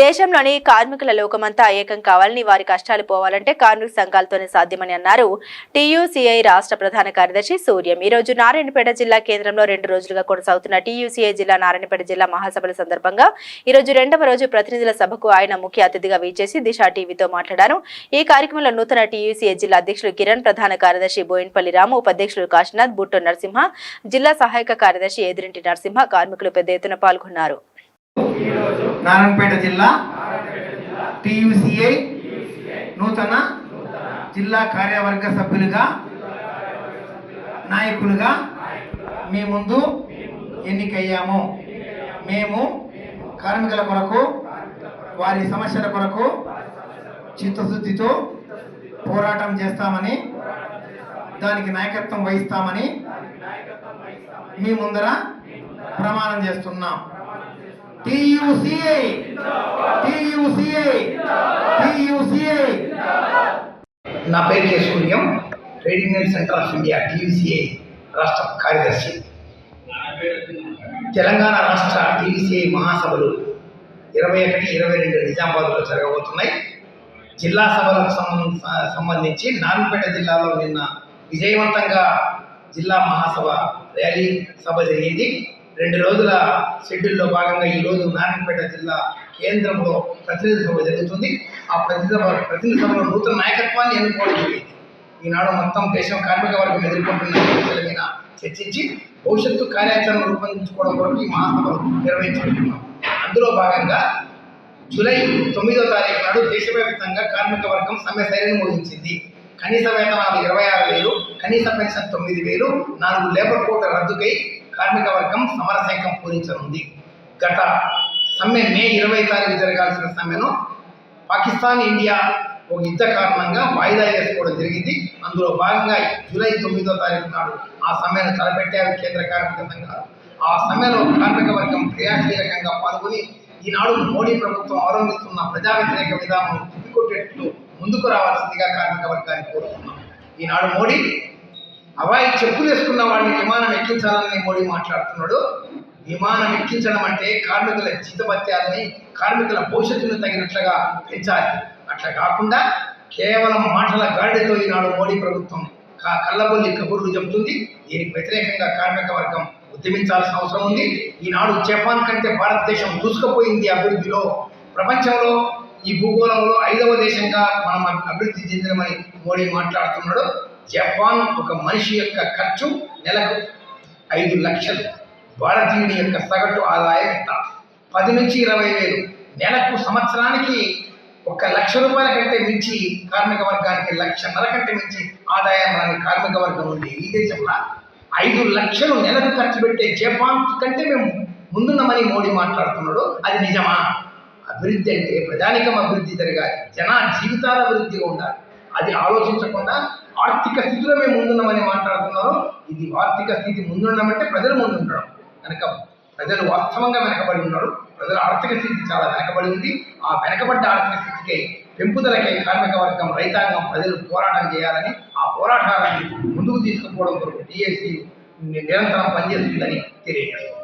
దేశంలోని కార్మికుల లోకమంతా ఏకం కావాలని వారి కష్టాలు పోవాలంటే కార్మిక సంఘాలతోనే సాధ్యమని అన్నారు. టీయూసీఐ రాష్ట్ర ప్రధాన కార్యదర్శి సూర్యం. ఈ రోజు నారాయణపేట జిల్లా కేంద్రంలో రెండు రోజులుగా కొనసాగుతున్న టీయూసీఐ జిల్లా నారాయణపేట జిల్లా మహాసభల సందర్భంగా ఈ రోజు రెండవ రోజు ప్రతినిధుల సభకు ఆయన ముఖ్య అతిథిగా వీచేసి దిశ టీవీతో మాట్లాడారు. ఈ కార్యక్రమంలో నూతన టీయూసీఐ జిల్లా అధ్యక్షులు కిరణ్ ప్రధాన కార్యదర్శి బోయిన్పల్లి రాము ఉపాధ్యక్షులు కాశీనాథ్ బుట్టో నరసింహ జిల్లా సహాయక కార్యదర్శి ఎదిరింటి నరసింహ కార్మికులు పెద్ద ఎత్తున పాల్గొన్నారు. నారాయణపేట జిల్లా టీయూసీఐ నూతన జిల్లా కార్యవర్గ సభ్యులుగా నాయకులుగా మీ ముందు ఎన్నికయ్యాము. మేము కార్మికుల కొరకు వారి సమస్యల కొరకు చిత్తశుద్ధితో పోరాటం చేస్తామని దానికి నాయకత్వం వహిస్తామని మీ ముందర ప్రమాణం చేస్తున్నాం. టీయూసీఐ టీయూసీఐ టీయూసీఐ నా పేరు K Suryam trade union centre of India TUCI రాష్ట్ర కార్యదర్శి. తెలంగాణ రాష్ట్ర టీయూసీఐ మహాసభలు ఇరవై ఒకటి ఇరవై రెండు నిజామాబాద్లో జరగబోతున్నాయి. జిల్లా సభలకు సంబంధించి నారాయణపేట జిల్లాలో నిన్న విజయవంతంగా జిల్లా మహాసభ ర్యాలీ సభ జరిగింది. రెండు రోజుల షెడ్యూల్లో భాగంగా ఈరోజు నారాయణపేట జిల్లా కేంద్రంలో ప్రతినిధి సభ జరుగుతుంది. ఆ ప్రతినిధి సభ ప్రతినిధి సభలో నూతన నాయకత్వాన్ని ఎన్నుకోవడం జరిగింది. ఈనాడు మొత్తం దేశం కార్మిక వర్గం ఎదుర్కొంటున్న సమస్యల మీద చర్చించి భవిష్యత్తు కార్యాచరణ రూపొందించుకోవడం కొరకు ఈ మహాసభలు నిర్వహించుకుంటున్నాం అందులో భాగంగా జూలై తొమ్మిదో తారీఖు నాడు దేశవ్యాప్తంగా కార్మిక వర్గం సమ్మె శైలిని ముగించింది కనీస వేతనాలు ఇరవై ఆరు కనీస పెన్షన్ తొమ్మిది వేలు నాలుగు లేబర్ కోట రద్దుకై కార్మిక వర్గం సమరశంఖం పూరించనుంది. గత సమ్మె మే ఇరవై తారీఖు జరగాల్సిన సమ్మెను పాకిస్తాన్ ఇండియా ఒక యుద్ధ కారణంగా వాయిదా వేసుకోవడం జరిగింది. అందులో భాగంగా జూలై తొమ్మిదో తారీఖు నాడు ఆ సమ్మెను తలపెట్టారు కేంద్ర కార్మిక సంఘాలు. ఆ సమ్మెలో కార్మిక వర్గం క్రియాశీలకంగా పాల్గొని ఈనాడు మోడీ ప్రభుత్వం అవలంబిస్తున్న ప్రజా వ్యతిరేక విధానం తిప్పికొట్టేట్లు ముందుకు రావాల్సిందిగా కార్మిక వర్గాన్ని కోరుతున్నాం. ఈనాడు మోడీ అవాయి చెప్పులు వేసుకున్న వాడిని విమానం ఎక్కించాలని మోడీ మాట్లాడుతున్నాడు. విమానం ఎక్కించడం అంటే కార్మికుల జీతభత్యాలని కార్మికుల భవిష్యత్తును తగినట్లుగా పెంచాలి. అట్లా కాకుండా కేవలం మాటల గాడితో ఈనాడు మోడీ ప్రభుత్వం కా- కళ్ళబొల్లి కబుర్లు చెబుతుంది. దీనికి వ్యతిరేకంగా కార్మిక వర్గం ఉద్యమించాల్సిన అవసరం ఉంది. ఈనాడు జపాన్ కంటే భారతదేశం దూసుకుపోయింది అభివృద్ధిలో. ప్రపంచంలో ఈ భూగోళంలో ఐదవ దేశంగా మనం అభివృద్ధి చెందినమని మోడీ మాట్లాడుతున్నాడు. జపాన్ ఒక మనిషి యొక్క ఖర్చు నెలకు ఐదు లక్షలు. భారతీయుని యొక్క సగటు ఆదాయం ఎంత? పది నుంచి ఇరవై వేలు. నెలకు సంవత్సరానికి ఒక లక్ష రూపాయల కంటే మించి కార్మిక వర్గానికి లక్షన్నర కంటే మించి ఆదాయం రాని కార్మిక వర్గం ఉంది. ఈ దేశంలో ఐదు లక్షలు నెలకు ఖర్చు పెట్టే జపాన్ కంటే మేము ముందున్నామని మోడీ మాట్లాడుతున్నాడు. అది నిజమా? అభివృద్ధి అంటే ప్రజానికం అభివృద్ధి జరగాలి. జన జీవితాల అభివృద్ధిగా ఉండాలి. అది ఆలోచించకుండా ఆర్థిక స్థితిలో మేము ముందున్నామని మాట్లాడుతున్నారు. ఇది ఆర్థిక స్థితి ముందున్నామంటే ప్రజలు ముందుండడం కనుక ప్రజలు వాస్తవంగా వెనకబడి ఉన్నారు. ప్రజల ఆర్థిక స్థితి చాలా వెనకబడి ఉంది. ఆ వెనకబడ్డ ఆర్థిక స్థితికి పెంపుదలకై కార్మిక వర్గం రైతాంగం ప్రజలు పోరాటం చేయాలని ఆ పోరాటాలను ముందుకు తీసుకుపోవడం కొరకు టీఎస్సీ నిరంతరం పనిచేస్తుందని తెలియజేస్తుంది.